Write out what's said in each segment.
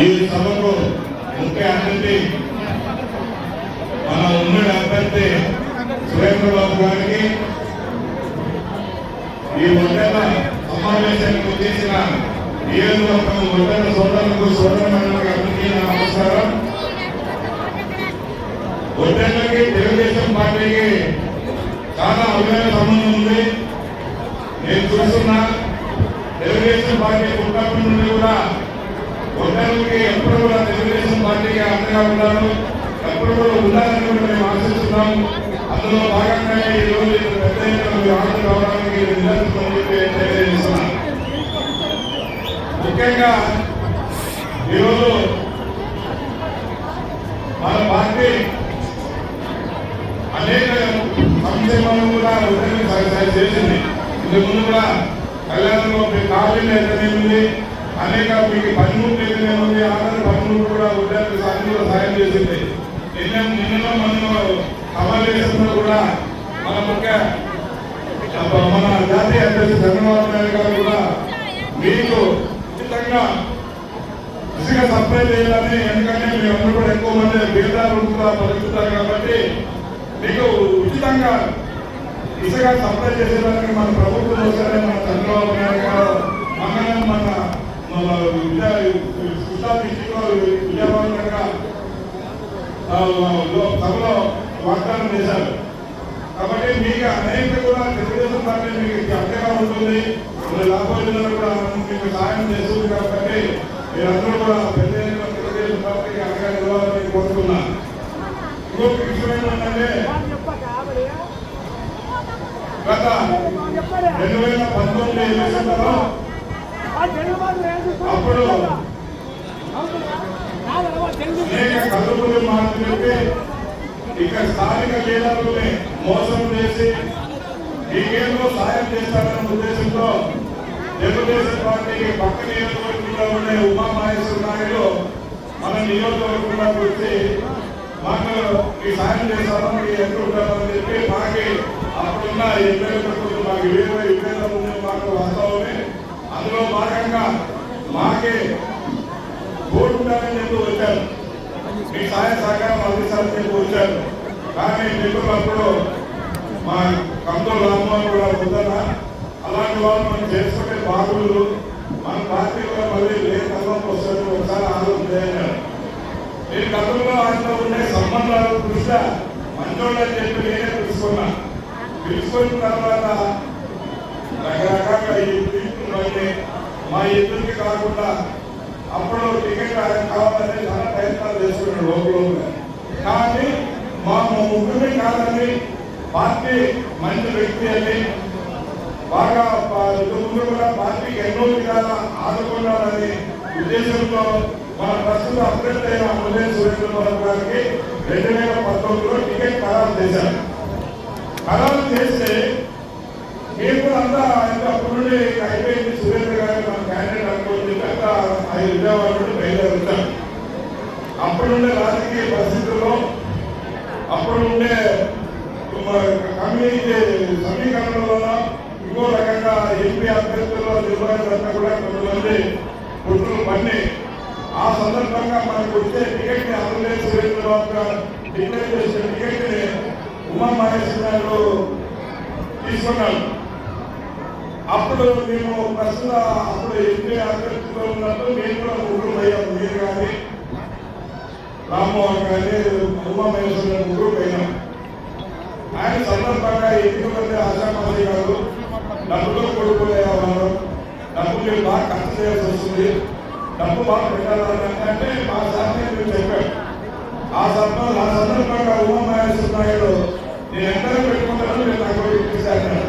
ఈ సభకు ముఖ్య అతిథి మన ఉమ్మడి అభ్యర్థి సురేంద్రబాబు గారికి ఈ ఒంటెల సమావేశానికి ఉద్దేశించిన నియోజకవర్గం ఒంటెల సోదరులకు సోదరులకు అందరికీ నా నమస్కారం. ఒంటెలకి తెలుగుదేశం పార్టీకి చాలా అభిమాన సంబంధం ఉంది. నేను చూస్తున్నా తెలుగుదేశం పార్టీ పుట్టినప్పటి నుండి కూడా ఒంటరికి ఎప్పుడు కూడా తెలుగుదేశం పార్టీకి అండగా ఎప్పుడు కూడా ఉండాలని కూడా మేము ఆశిస్తున్నాం. అందులో భాగంగానే ఈ పెద్ద ఎత్తున తెలియజేస్తున్నాం ముఖ్యంగా ఈరోజు మన పార్టీ అనేక సంక్షేమాలు కూడా చేసింది. ఇంతకు ముందు కూడా కళ్యాణంలో మీ కాలేజీలు అయితేనేముంది అనేక మీకు పనిముట్లు ఉంది ఆనంద పనిముట్లు కూడా ఉద్యోగ సాయం సాయం చేసింది. నిన్న నిన్నలో మన సమావేశంలో కూడా మన ముఖ్య మన జాతీయ అధ్యక్షుడు చంద్రబాబు నాయుడు గారు కూడా మీకు ఉచితంగా ఇసుక సప్లై చేయాలని ఎందుకంటే మీ అందరూ కూడా ఎక్కువ మంది బీదాలు కూడా బతుకుతారు కాబట్టి మీకు ఉచితంగా ఇసుక సప్లై చేసేదానికి మన ప్రభుత్వం వచ్చారని మన చంద్రబాబు నాయుడు గారు మంగళం మన మన విద్యా కృష్ణా డిస్టిక్లో విజయవాడ సభలో వాగ్దానం చేశారు కాబట్టి మీకు అనేక కూడా తెలుగుదేశం పార్టీ మీకు అంతగా ఉంటుంది మన లాభోజనాలు కూడా మీకు సాయం చేస్తుంది కాబట్టి మీరందరూ కూడా పెద్ద తెలుగుదేశం పార్టీకి అండగా నిలవాలని కోరుతున్నా ఇంకొక విషయం ఏంటంటే గత రెండు వేల పంతొమ్మిది ఎలక్షన్లలో అప్పుడు అనేక కలుపులు మాటలు ఇక్కడ స్థానిక లీడర్లని మోసం చేసి మీకేందో సాయం చేస్తారన్న ఉద్దేశంతో తెలుగుదేశం పార్టీకి పక్క నియోజకవర్గంలో ఉండే ఉమామహేశ్వర నాయుడు మన నియోజకవర్గంలోకి వచ్చి మాకు ఈ సాయం చేస్తామని మీకు ఎంత ఉంటామని చెప్పి మాకి అప్పుడున్న ఎమ్మెల్యేలకు మాకు వివిధ విభేదం అందులో భాగంగా మాకే ఓటు ఉండాలని చెప్పి వచ్చారు. మీ సహాయ సహకారం అందిస్తారని చెప్పి వచ్చారు. కానీ మిత్రులు మా కంతో రామ్మోహన్ కూడా వద్దన అలాంటి వాళ్ళు మనం చేసుకునే బాగుండు మన పార్టీలో మళ్ళీ ఏ తల్లం వస్తుంది. ఒకసారి ఆలోచన చేయాలి నేను గతంలో ఆయనతో ఉండే సంబంధాలు దృష్ట్యా మంచోళ్ళని చెప్పి నేనే తెలుసుకున్నా. తెలుసుకున్న తర్వాత రకరకాల ఈ మా ఇద్దరికి కాకుండా అప్పుడు టికెట్ ఆయన కావాలని చాలా ప్రయత్నాలు చేస్తున్నాడు లోపల కానీ మా ముగ్గురిని కాదని పార్టీ మంచి వ్యక్తి అని బాగా ప- ఇంతకుముందు కూడా పార్టీకి ఎన్నో విధాలా ఆదుకున్నారని ఉద్దేశంతో మన ప్రస్తుత అభ్యర్థి అయిన ముందే సురేంద్రబాబు గారికి రెండు వేల పంతొమ్మిదిలో టికెట్ ఖరారు చేశారు. ఖరారు చేస్తే మీరు అంతా ఇంకా అప్పుడు నుండి అయిపోయింది. సురేంద్ర గారు మన క్యాండిడేట్ అనుకోండి అంతా ఐదు విజయవాడ నుండి బయలుదేరుతాం అప్పటి ఉండే రాజకీయ పరిస్థితుల్లో అప్పుడు ఉండే కమ్యూనిటీ సమీకరణలో ఇంకో రకంగా ఎంపీ అభ్యర్థుల్లో నిర్వహణ కూడా కొంతమంది గుర్తులు పన్ని ఆ సందర్భంగా మనకు వచ్చే టికెట్ని అందులో సురేంద్రబాబు గారు డిక్లేర్ చేసిన టికెట్ని ఉమా మహేశ్వర గారు తీసుకున్నాను అప్పుడు మేము ప్రశ్న అప్పుడు ఎంపీ అభ్యర్థిలో ఉన్నప్పుడు మేము కూడా ముగ్గురు అయ్యాం మీరు కానీ రామ్మోహన్ కానీ ఉమామహేశ్వర గారు ముగ్గురు పోయినాం. ఆయన సందర్భంగా ఎక్కువ మంది ఆశామాసి గారు డబ్బులు కొడుకునేవారు డబ్బు మీరు బాగా ఖర్చు చేయాల్సి వస్తుంది. డబ్బు బాగా పెట్టాలంటే మా సార్ మేము చెప్పాడు ఆ సందర్భం ఆ సందర్భంగా ఉమామహేశ్వర నాయుడు నేను ఎంతలో పెట్టుకుంటాను నేను నాకు ఇప్పించాను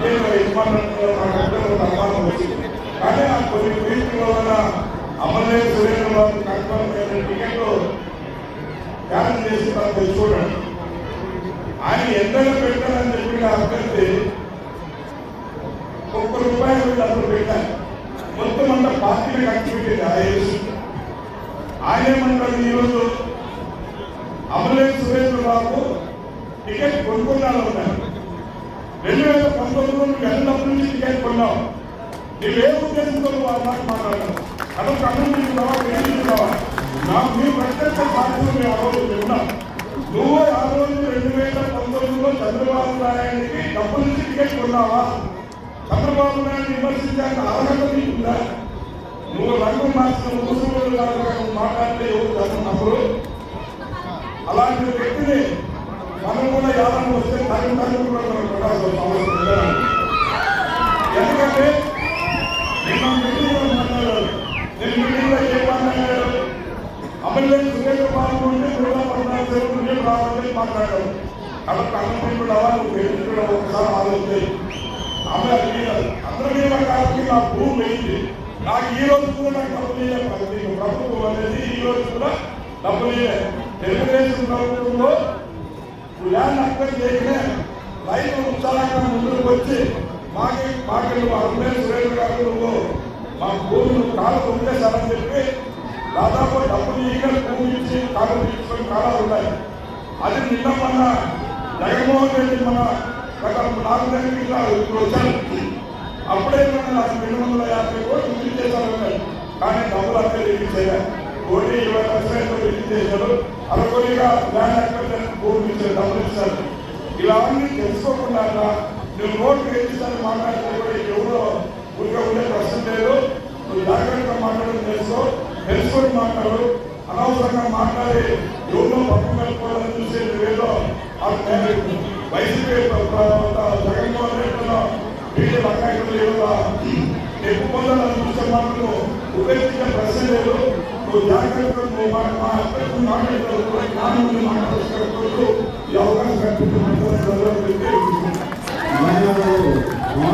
నేను ఇవ్వమంటే నాకు అందరూ ప్రమాణం వచ్చింది కానీ ఆ కొన్ని వీటిలో వల్ల అమలే సురేంద్ర బాబు కన్ఫర్మ్ అయిన టికెట్లు ధ్యానం చేసి మనం చూడండి ఆయన ఎంతలో పెట్టాలని చెప్పి అభ్యర్థి ఒక్క రూపాయలు వీళ్ళు అప్పుడు పెట్టాలి మొత్తం అంతా పార్టీని ఖర్చు పెట్టింది ఆయన ఏమంటారు ఈరోజు అమలే సురేంద్ర బాబు టికెట్ కొనుక్కున్నాను ఉన్నారు రెండు వేల పంతొమ్మిదిలో నువ్వు ఎల్లప్పటి నుంచి టికెట్ కొన్నావు నువ్వు ఏ ఉద్దేశంతో నువ్వు ఆ మాట మాట్లాడావు అదొక అన్నం నా మీ ప్రత్యక్ష సాక్ష్యం మీ ఆ రోజు విన్నాం నువ్వు ఆ రోజు రెండు వేల పంతొమ్మిదిలో చంద్రబాబు నాయుడికి డబ్బులు ఇచ్చి టికెట్ కొన్నావా? చంద్రబాబు నాయుడు విమర్శించాక అర్హత నీకుందా? నువ్వు రంగు మార్చిన ముసుగులు మాట్లాడితే ఎవరు చదువున్నప్పుడు అలాంటి వ్యక్తిని మనం కూడా యాదవ్ వస్తే తగిన తగిన కూడా మనం కొట్టాల్సిన అవసరం లేదు. ఎందుకంటే నిన్న మీటింగ్లో మాట్లాడారు నేను మీటింగ్లో ఏం మాట్లాడారు అమర్వేల్ సురేంద్ర కూడా పద్నాలుగు రావాలని మాట్లాడారు కాబట్టి నువ్వు ఒకసారి ఆలోచించి ఆమె కాబట్టి నా భూమి నాకు ఈ రోజు కూడా నాకు డబ్బులు ఇవ్వాలి ప్రభుత్వం అనేది ఈ రోజు కూడా డబ్బులు ఇవ్వాలి తెలుగుదేశం ప్రభుత్వంలో ల్యాండ్ అక్వైర్ చేయకనే ఉత్సాహంగా ముందుకు వచ్చి మాకి మాకి అరుణే సురేష్ గారు నువ్వు మా భూమి కాలు కొట్టేశారని చెప్పి దాదాపు డబ్బులు ఈగలు భూమి కాలు తీసుకొని కాలాలు ఉన్నాయి. అది నిన్న మన జగన్మోహన్ రెడ్డి మన గత నాలుగు నెలల ఇప్పుడు వచ్చారు. అప్పుడే మన నాకు రెండు వందల యాభై కోట్లు రిలీజ్ చేశారు కానీ డబ్బులు అక్కడ రిలీజ్ చేయాలి కోటి ఇరవై లక్షలు రిలీజ్ చేశారు. అనుకోనిగా ల్యాండ్ అక్వైర్ భూమి ఇచ్చారు డబ్బులు ఇచ్చారు. ఇవన్నీ తెలుసుకోకుండా నువ్వు నోట్లు వేయించాలని మాట్లాడితే కూడా ఎవరో ఊరికే ఉండే ప్రశ్న లేదు. నువ్వు జాగ్రత్తగా మాట్లాడడం తెలుసుకో తెలుసుకొని మాట్లాడు. అనవసరంగా మాట్లాడి ఎవరినో పక్కన కలుపుకోవాలని చూసే వేలో ఆ వైసీపీ జగన్మోహన్ రెడ్డిలో వీళ్ళు అకాయకులు ఏదో ఎక్కువ పొందాలని చూసే మాటలు ఉపయోగించే ప్రశ్న లేదు. నువ్వు జాగ్రత్తగా నువ్వు జ్ఞానం మాట్లాడుతూ ఈ అవకాశం కల్పించిన ధన్యవాదాలు